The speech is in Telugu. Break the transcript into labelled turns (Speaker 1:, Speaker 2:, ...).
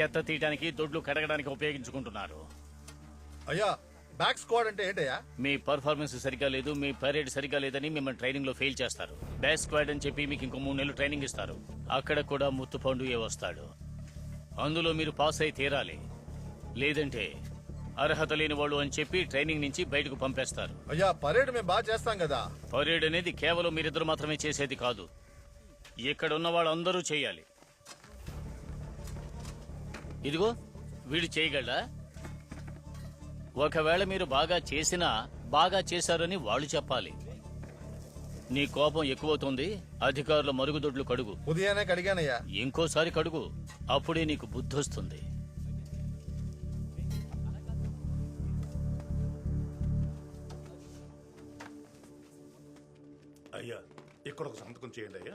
Speaker 1: చెత్త తీయడానికి దొడ్లు కడగడానికి ఉపయోగించుకుంటున్నారు.
Speaker 2: అయ్యా బ్యాక్ స్క్వాడ్ అంటే ఏంటయ్యా?
Speaker 1: మీ పర్ఫార్మెన్స్ సరిగ్గా లేదు మీ పరేడ్ సరిగ్గా లేదని మిమ్మల్ని ట్రైనింగ్లో ఫెయిల్ చేస్తారు. బెస్ట్ స్క్వాడ్ అని చెప్పి మీకు ఇంకో మూడు నెలలు ట్రైనింగ్ ఇస్తారు. అక్కడ కూడా ముత్తుపండు ఏ వస్తాడు? అందులో మీరు పాస్ అయి తీరాలి. లేదంటే అర్హత లేని వాళ్ళు అని చెప్పి ట్రైనింగ్ నుంచి బయటకు పంపేస్తారు.
Speaker 2: అయ్యా పరేడ్ మేము బాగా చేస్తాం కదా.
Speaker 1: పరేడ్ అనేది కేవలం మీరిద్దరు మాత్రమే చేసేది కాదు. ఇక్కడ ఉన్న వాళ్ళందరూ చేయాలి. ఇదిగో వీడు చేయగలరా ఒకవేళ మీరు బాగా చేసినా బాగా చేశారని వాళ్ళు చెప్పాలి. నీ కోపం ఎక్కువవుతుంది అధికారుల మరుగుదొడ్లు కడుగు.
Speaker 2: ఉదయాన్నే కడిగానయ్యా.
Speaker 1: ఇంకోసారి కడుగు అప్పుడే నీకు బుద్ధొస్తుంది.
Speaker 3: అయ్యా ఇక్కడ ఒక సంతకం చేయండి అయ్యా.